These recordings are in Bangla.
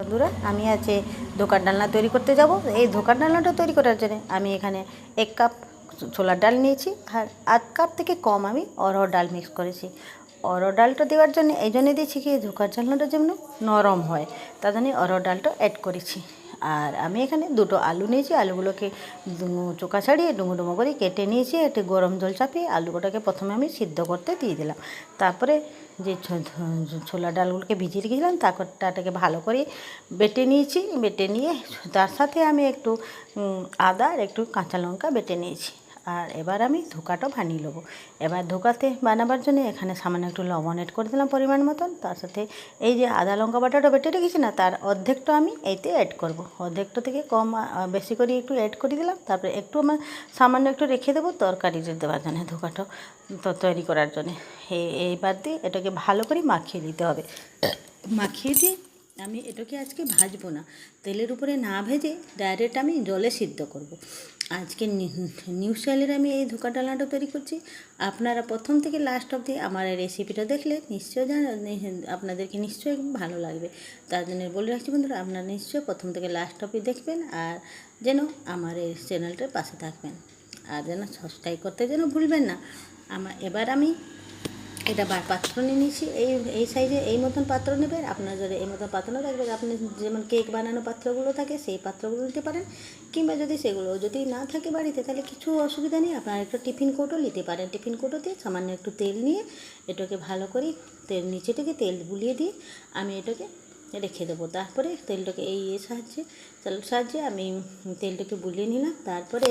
বন্ধুরা, আমি আছে ধোকার ডালনা তৈরি করতে যাব। এই ধোকার ডালনাটা তৈরি করার জন্য আমি এখানে এক কাপ ছোলার ডাল নিয়েছি আর আধ কাপ থেকে কম আমি অরহর ডাল মিক্স করেছি। অরহর ডালটা দেওয়ার জন্য, এই জন্যে দিয়েছি কি, ধোকার ডালনাটা যেমন নরম হয়, তার জন্য অরহর ডালটা অ্যাড করেছি। আর আমি এখানে দুটো আলু নিয়েছি, আলুগুলোকে চোকা ছাড়িয়ে ডুমো ডুমো করে কেটে নিয়েছি, একটু গরম জল চাপিয়ে আলুগুলোকে প্রথমে আমি সিদ্ধ করতে দিয়ে দিলাম। তারপরে যে ছোলা ডালগুলোকে ভিজিয়ে রেখেছিলাম তারপরটাকে ভালো করে বেটে নিয়েছি, বেটে নিয়ে তার সাথে আমি একটু আদা আর একটু কাঁচা লঙ্কা বেটে নিয়েছি। আর এবার আমি ধোকাটা বানিয়ে নেব। এবার ধোকাতে বানাবার জন্য এখানে সামান্য একটু লবণ এড করে দিলাম পরিমাণ মতন। তার সাথে এই যে আদা লঙ্কা বাটাটা বেটে রেখেছি না, তার অর্ধেকটা আমি এইতে অ্যাড করব। অর্ধেকটা থেকে কম বেশি করে একটু অ্যাড করে দিলাম। তারপরে একটু আমার সামান্য একটু রেখে দেবো তরকারিতে দেওয়ার জন্য, ধোকাটা তৈরি করার জন্য। এই এইবার দিয়ে এটাকে ভালো করে মাখিয়ে দিতে হবে। মাখিয়ে দিয়ে আমি এটাকে আজকে ভাজবো না। তেলের উপরে না ভেজে ডাইরেক্ট আমি জলে সিদ্ধ করব। আজকে নিউ স্টাইলের আমি এই ধোকা ডালনাটা তৈরি করছি। আপনারা প্রথম থেকে লাস্ট অবধি আমার এই রেসিপিটা দেখলে নিশ্চয় জান আপনাদেরকে নিশ্চয়ই ভালো লাগবে। তার জন্য বলে রাখছি বন্ধুরা, আপনারা নিশ্চয়ই প্রথম থেকে লাস্ট অবধি দেখবেন আর যেন আমার এই চ্যানেলটার পাশে থাকবেন। আর যেন সাবস্ক্রাইব করতে যেন ভুলবেন না। আমার এবার আমি এটা বার পাত্র নিয়ে নিয়েছি। এই এই সাইজে এই মতন পাত্র নেবেন। আপনার যদি এই মতন পাত্র না থাকবে, আপনি যেমন কেক বানানো পাত্রগুলো থাকে, সেই পাত্রগুলো নিতে পারেন। কিংবা যদি সেগুলো যদি না থাকে বাড়িতে, তাহলে কিছু অসুবিধা নেই। আপনার একটা টিফিন কোটও নিতে পারেন। টিফিন কোটোতে সামান্য একটু তেল নিয়ে এটাকে ভালো করে তেল নিচে থেকে তেল বুলিয়ে দিয়ে আমি এটাকে রেখে দেবো। তারপরে তেলটাকে এই সাহায্যে চালুর সাহায্যে আমি তেলটাকে বুলিয়ে নিলাম। তারপরে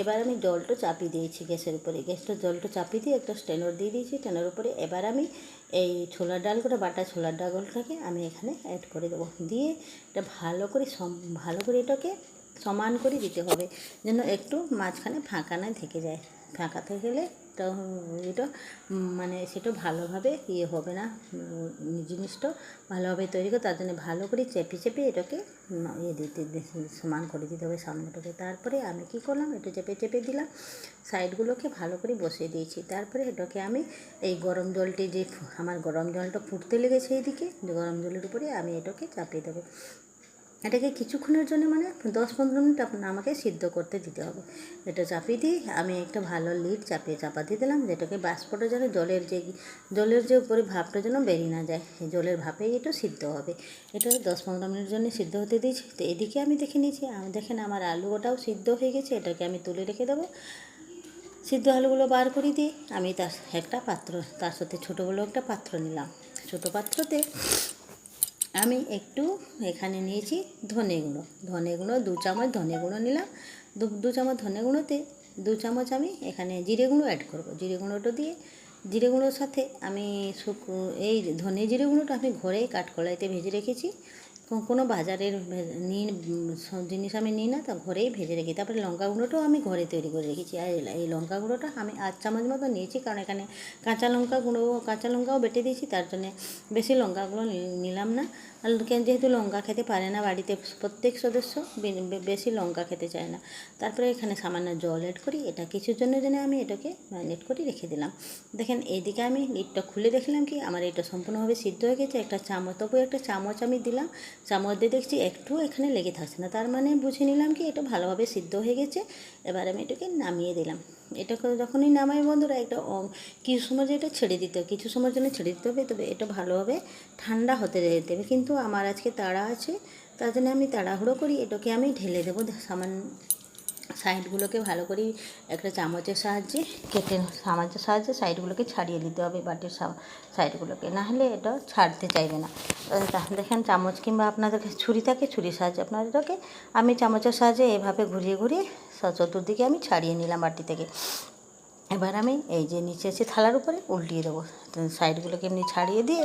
এবার আমি জলটা চাপিয়ে দিয়েছি গ্যাসের উপরে। গ্যাসটা, জলটা চাপিয়ে দিয়ে একটা স্টেনর দিয়ে দিয়েছি। স্টেনের উপরে এবার আমি এই ছোলার ডালগুলো বাটা ছোলার ডালটাকে আমি এখানে অ্যাড করে দেবো। দিয়ে এটা ভালো করে ভালো করে এটাকে সমান করে দিতে হবে, যেন একটু মাঝখানে ফাঁকা না থেকে যায়। ফাঁকা থেকে গেলে তো এটা মানে সেটা ভালোভাবে ইয়ে হবে না জিনিসটা ভালোভাবে তৈরি করে, তার জন্য ভালো করে চেপে চেপে এটাকে ইয়ে দিতে সমান করে দিতে হবে সামনেটাকে। তারপরে আমি কি করলাম, একটু চেপে চেপে দিলাম, সাইডগুলোকে ভালো করে বসিয়ে দিয়েছি। তারপরে এটাকে আমি এই গরম জলটি যে আমার গরম জলটা ফুটতে লেগেছে এইদিকে, গরম জলের উপরে আমি এটাকে চাপিয়ে দেবো। এটাকে কিছুক্ষণের জন্য মানে দশ পনেরো মিনিট আপনার আমাকে সিদ্ধ করতে দিতে হবে। এটা চাপিয়ে দিয়ে আমি একটা ভালো লিড চাপিয়ে চাপা দিয়ে দিলাম, যেটাকে বাষ্পটা যেন জলের যে জলের যে উপরে ভাবটা যেন বেরিয়ে না যায় জলের ভাপেই এটা সিদ্ধ হবে। এটা দশ পনেরো মিনিট জন্য সিদ্ধ হতে দিয়েছি। তো এদিকে আমি দেখে নিয়েছি দেখেন আমার আলু ওটাও সিদ্ধ হয়ে গেছে, এটাকে আমি তুলে রেখে দেবো। সিদ্ধ আলুগুলো বার করে দিয়ে আমি তার একটা পাত্র, তার সাথে ছোটো বড়ো একটা পাত্র নিলাম। ছোটো পাত্রতে আমি একটু এখানে নিয়েছি ধনে গুঁড়ো। ধনে গুঁড়ো, দু চামচ ধনে গুঁড়ো নিলাম। দু দু চামচ ধনে গুঁড়োতে দু চামচ আমি এখানে জিরে গুঁড়ো অ্যাড করব। জিরে গুঁড়োটা দিয়ে জিরে গুঁড়োর সাথে আমি শুকো এই ধনে জিরে গুঁড়োটা আমি ঘরেই কাঠকলাইতে ভেজে রেখেছি। কোনো বাজারের সব জিনিস আমি নিই না, তা ঘরেই ভেজে রেখি, তারপরে লঙ্কা গুঁড়োটাও আমি ঘরে তৈরি করে রেখেছি। আর এই- লঙ্কা গুঁড়োটা আমি আধ চামচ মতো নিয়েছি, কারণ এখানে কাঁচা লঙ্কা গুঁড়ো, কাঁচা লঙ্কাও বেটে দিয়েছি, তার জন্যে বেশি লঙ্কাগুলো নিলাম না। আর যেহেতু লঙ্কা খেতে পারে না বাড়িতে, প্রত্যেক সদস্য বেশি লঙ্কা খেতে চায় না। তারপরে এখানে সামান্য জল অ্যাড করি, এটা কিছুর জন্য জন্য আমি এটাকে ম্যারিনেট করে রেখে দিলাম। দেখেন, এইদিকে আমি লিডটা খুলে দেখলাম কি, আমার এটা সম্পূর্ণভাবে সিদ্ধ হয়ে গেছে, একটা চামচ, তবু একটা চামচ আমি দিলাম চামচ দিয়ে দেখছি একটু এখানে লেগে থাকছে না। তার মানে বুঝে নিলাম কি এটা ভালোভাবে সিদ্ধ হয়ে গেছে। এবার আমি এটাকে নামিয়ে দিলাম। এটাকে যখনই নামাই বন্ধুরা, একটা কিছু সময় যে এটা ছেড়ে দিতে কিছু সময়ের জন্য ছেড়ে দিতে হবে, তবে এটা ভালোভাবে ঠান্ডা হতে দিতে হবে কিন্তু আমার আজকে তাড়া আছে, তার জন্য আমি তাড়াহুড়ো করি, এটাকে আমি ঢেলে দেবো। সামান্য সাইডগুলোকে ভালো করে একটা চামচের সাহায্যে কেটে চামচের সাহায্যে সাইডগুলোকে ছাড়িয়ে দিতে হবে বাটির সাইডগুলোকে। নাহলে এটা ছাড়তে চাইবে না। দেখেন চামচ কিংবা আপনাদের ছুরি থাকে, ছুরির সাহায্যে আপনার এটাকে আমি চামচের সাহায্যে এভাবে ঘুরিয়ে ঘুরিয়ে চতুর্দিকে আমি ছাড়িয়ে নিলাম বাটি থেকে। এবার আমি এই যে নিচে আছে থালার উপরে উল্টিয়ে দেবো। সাইডগুলোকে এমনি ছাড়িয়ে দিয়ে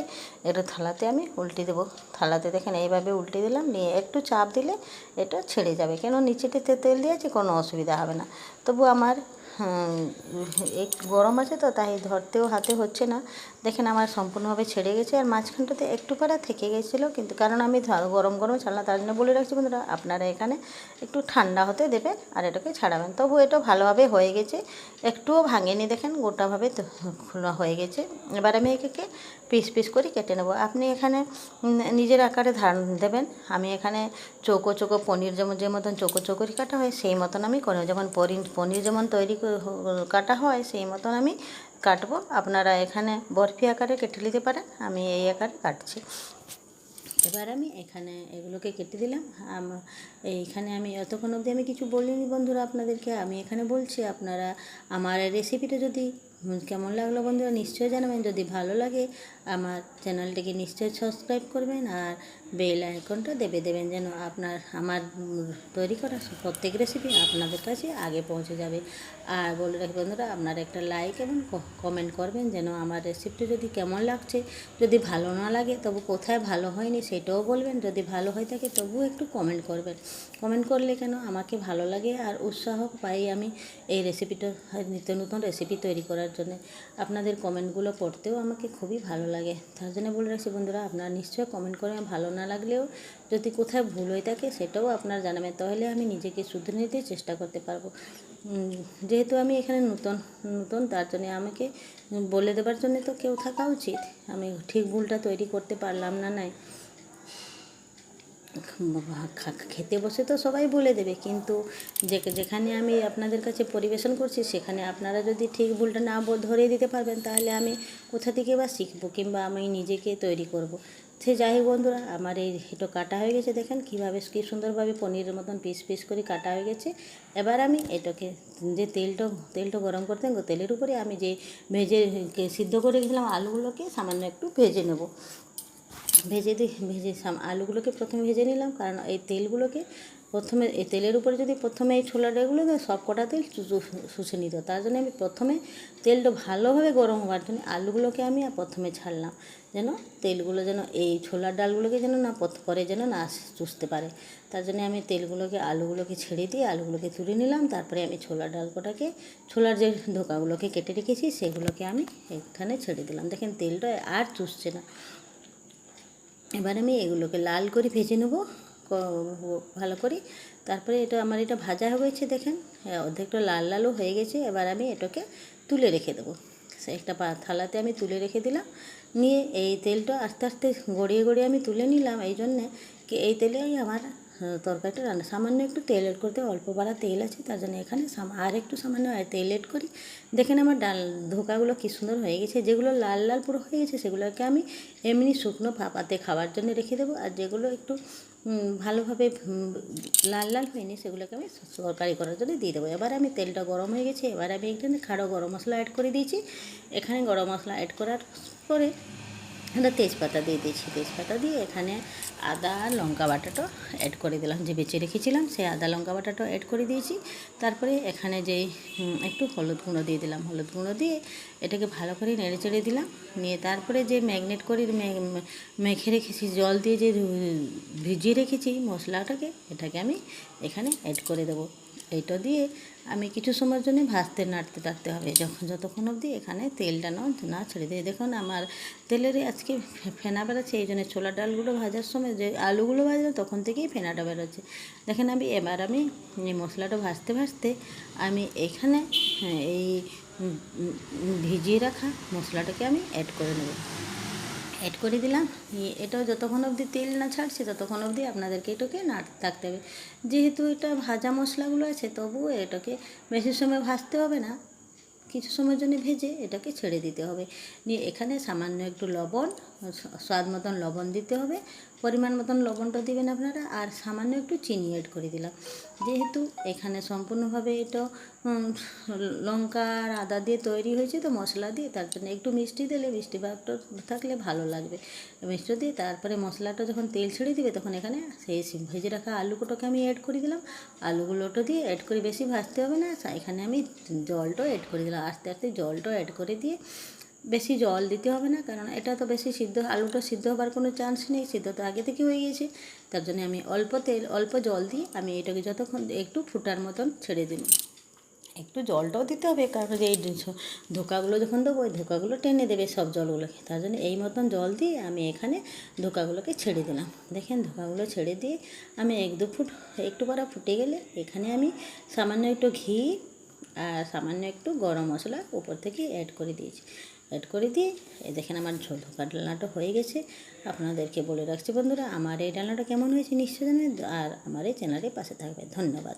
এটা থালাতে আমি উল্টে দেবো। থালাতে দেখেন এইভাবে উল্টে দিলাম, নিয়ে একটু চাপ দিলে এটা ছেড়ে যাবে। কেন? নিচেটিতে তেল দিয়েছে, কোনো অসুবিধা হবে না। তবু আমার এক গরম আছে তো, তাই ধরতেও হাতে হচ্ছে না। দেখেন আমার সম্পূর্ণভাবে ছেড়ে গেছে আর মাঝখানটাতে একটু পারা থেকে গেছিল, কিন্তু কারণ আমি গরম গরম ছাড়লাম তার জন্য বলে রাখছি বন্ধুরা, আপনারা এখানে একটু ঠান্ডা হতে দেবেন আর এটাকে ছাড়াবেন। তবু এটা ভালোভাবে হয়ে গেছে, একটুও ভাঙেনি দেখেন, গোটাভাবে খোলা হয়ে গেছে। এবার আমি একে পিস পিস করে কেটে নেব। আপনি এখানে নিজের আকারে ধারণ দেবেন, আমি এখানে চৌকো চৌকো পনির যেমন, যে মতন চৌকো চৌকো কাটা হয়, সেই মতন আমি করে যেমন পনির পনির যেমন তৈরি কাটা হয়, সেই মতন আমি কাটবো। আপনারা এখানে বরফি আকারে কেটে নিতে পারেন, আমি এই আকারে কাটছি। এবার আমি এখানে এগুলোকে কেটে দিলাম। এইখানে আমি এতক্ষণ অবধি আমি কিছু বলিনি বন্ধুরা আপনাদেরকে, আমি এখানে বলছি আপনারা আমার রেসিপিটা যদি কেমন লাগল বন্ধুরা নিশ্চয়ই জানাবেন, যদি ভালো লাগে আমার চ্যানেলটিকে নিশ্চয়ই সাবস্ক্রাইব করবেন আর বেল আইকনটা দেবে দেবেন যেন আপনার, আমার তৈরি করা প্রত্যেক রেসিপি আপনাদের কাছে আগে পৌঁছে যাবে। আর বলে রাখি বন্ধুরা, আপনারা একটা লাইক এবং কমেন্ট করবেন যেন আমার রেসিপিটা যদি কেমন লাগছে, যদি ভালো না লাগে তবু কোথায় ভালো হয়নি সেটাও বলবেন, যদি ভালো হয়ে থাকে তবুও একটু কমেন্ট করবেন। কমেন্ট করলে কেন আমাকে ভালো লাগে আর উৎসাহ পাই আমি এই রেসিপিটা নিত্য নতুন রেসিপি তৈরি করার জন্য। আপনাদের কমেন্টগুলো পড়তেও আমাকে খুবই ভালো লাগে। তার জন্য বলে রাখছি বন্ধুরা, আপনারা নিশ্চয়ই কমেন্ট করে ভালো না লাগলেও যদি কোথায় ভুল হয়ে থাকে সেটাও আপনার জানাবেন, তাহলে আমি নিজেকে শুধরে নিতে চেষ্টা করতে পারব। যেহেতু আমি এখানে নতুন নতুন, তার জন্য আমাকে বলে দেবার জন্য তো কেউ থাকা উচিত। আমি ঠিক ভুলটা তৈরি করতে পারলাম না নাই। খেতে বসে তো সবাই বলে দেবে, কিন্তু যে, যেখানে আমি আপনাদের কাছে পরিবেশন করছি, সেখানে আপনারা যদি ঠিক ভুলটা না ধরিয়ে দিতে পারবেন, তাহলে আমি কোথা থেকে বা শিখব কিংবা আমি নিজেকে তৈরি করব। সে যাই হোক বন্ধুরা, আমার এই এটা কাটা হয়ে গেছে, দেখেন কীভাবে, কী সুন্দরভাবে পনিরের মতন পিস পিস করে কাটা হয়ে গেছে এবার আমি এটাকে, যে তেলটা তেলটা গরম করতে তেলের উপরে আমি যে ভেজে, সিদ্ধ করে রেখেছিলাম আলুগুলোকে, সামান্য একটু ভেজে নেব ভেজে দিই ভেজে আলুগুলোকে প্রথমে ভেজে নিলাম, কারণ এই তেলগুলোকে প্রথমে, এই তেলের উপরে যদি প্রথমে এই ছোলা ডালগুলো দেয় সব কটা তেল শুষে নিত, তার জন্য আমি প্রথমে তেলটা ভালোভাবে গরম হওয়ার জন্য আলুগুলোকে আমি প্রথমে ছাড়লাম, যেন তেলগুলো যেন এই ছোলার ডালগুলোকে যেন না পরে যেন না চুষতে পারে, তার জন্য আমি তেলগুলোকে, আলুগুলোকে ছেড়ে দিয়ে আলুগুলোকে তুলে নিলাম, তারপরে আমি ছোলার ডাল কটাকে ছোলার যে ধোকাগুলোকে কেটে রেখেছি, সেগুলোকে আমি এখানে ছেড়ে দিলাম, দেখেন তেলটা আর চুষছে না এবার আমি এগুলোকে লাল করে ভেজে নেব ভালো করে। তারপরে এটা আমার এটা ভাজা হয়েছে দেখেন। হ্যাঁ, অর্ধেকটা লাল লালও হয়ে গেছে। এবার আমি এটাকে তুলে রেখে দেবো। একটা থালাতে আমি তুলে রেখে দিলাম। নিয়ে এই তেলটা আস্তে আস্তে গড়িয়ে গড়িয়ে আমি তুলে নিলাম। এই জন্যে কি এই তেলেই আমার তরকারিটা রান্না। সামান্য একটু তেল এড করতে অল্প বাড়া তেল আছে, তার জন্য এখানে আর একটু সামান্য তেল এড করি। দেখেন আমার ডাল ধোকাগুলো কী সুন্দর হয়ে গেছে, যেগুলো লাল লাল পুরো হয়ে গেছে, সেগুলোকে আমি এমনি শুকনো ভাপাতে খাওয়ার জন্য রেখে দেবো। আর যেগুলো একটু ভালোভাবে লাল লাল হয়নি, সেগুলোকে আমি তরকারি করার জন্য দিয়ে দেবো। এবার আমি তেলটা গরম হয়ে গেছে, এবার আমি এখানে খাড়ো গরম মশলা অ্যাড করে দিয়েছি। এখানে গরম মশলা অ্যাড করার পরে একটা তেজপাতা দিয়ে দিয়েছি। তেজপাতা দিয়ে এখানে আদা, লঙ্কা বাটাটা অ্যাড করে দিলাম, যে বেঁচে রেখেছিলাম, সেই আদা, লঙ্কা বাটাটা অ্যাড করে দিয়েছি। তারপরে এখানে যেই একটু হলুদ গুঁড়ো দিয়ে দিলাম। হলুদ গুঁড়ো দিয়ে এটাকে ভালো করে নেড়ে চেড়ে দিলাম। নিয়ে তারপরে যে ম্যাগনেট করে মেখে রেখেছি, জল দিয়ে যে ভিজিয়ে রেখেছি মশলাটাকে, এটাকে আমি এখানে অ্যাড করে দেবো। এইটা দিয়ে আমি কিছু সময়ের জন্য ভাজতে নাড়তে টাড়তে হবে। যখন যতক্ষণ অবধি এখানে তেলটা না না ছেড়ে দিয়ে। দেখুন আমার তেলের আজকে ফেনা বেরোচ্ছে। এই জন্য ছোলা ডালগুলো ভাজার সময় যে আলুগুলো ভাজলাম তখন থেকেই ফেনাটা বেরোচ্ছে। দেখেন আমি এবার আমি মশলাটা ভাজতে ভাজতে আমি এখানে হ্যাঁ, এই ভিজিয়ে রাখা মশলাটাকে আমি অ্যাড করে নেব। অ্যাড করে দিলাম। এটাও যতক্ষণ অবধি তেল না ছাড়ছে, ততক্ষণ অবধি আপনাদেরকে এটাকে নাড়তে থাকতে হবে। যেহেতু এটা ভাজা মশলাগুলো আছে, তবুও এটাকে বেশি সময় ভাজতে হবে না। কিছু সময়ের জন্য ভেজে এটাকে ছেড়ে দিতে হবে। নিয়ে এখানে সামান্য একটু লবণ স্বাদ মতন লবণ দিতে হবে, পরিমাণ মতন লবণটা দিবেন আপনারা, আর সামান্য একটু চিনি অ্যাড করে দিলাম। যেহেতু এখানে সম্পূর্ণভাবে এটা লঙ্কা আর আদা দিয়ে তৈরি হয়েছে, তো মশলা দিয়ে তার জন্য একটু মিষ্টি দিলে মিষ্টি ভাবটা থাকলে ভালো লাগবে। মিষ্টি দিয়ে তারপরে মশলাটা যখন তেল ছেড়ে দিবে, তখন এখানে সেই ভেজে রাখা আলুগুলোকে আমি অ্যাড করে দিলাম। আলুগুলোটা দিয়ে অ্যাড করে বেশি ভাজতে হবে না, এখানে আমি জলটাও অ্যাড করে দিলাম, আস্তে আস্তে জলটাও অ্যাড করে দিয়ে বেশি জল দিতে হবে না, কারণ এটা তো বেশি সিদ্ধ, আলুটা সিদ্ধ হবার কোনো চান্স নেই, সিদ্ধ তো আগে থেকে হয়ে গেছে। তার জন্য আমি অল্প তেল, অল্প জল দিয়ে আমি এটাকে যতক্ষণ একটু ফুটার মতন ছেড়ে দিন একটু জলটাও দিতে হবে, কারণ যে এই ধোকাগুলো যখন দেবো, ওই ধোকাগুলো টেনে দেবে সব জলগুলোকে। তার জন্য এই মতন জল দিয়ে আমি এখানে ধোকাগুলোকে ছেড়ে দিলাম। দেখেন, ধোকাগুলো ছেড়ে দিয়ে আমি এক দু ফুট, একটু পরে ফুটে গেলে এখানে আমি সামান্য একটু ঘি আর সামান্য একটু গরম মশলা উপর থেকে অ্যাড করে দিয়েছি। অ্যাড করে দিয়ে এ দেখেন আমার ঝোল ধোকা ডালনাটা হয়ে গেছে। আপনাদেরকে বলে রাখছি বন্ধুরা, আমার এই ডালনাটা কেমন হয়েছে নিশ্চয় জানেন, আর আমার এই চ্যানেলের পাশে থাকবে। ধন্যবাদ।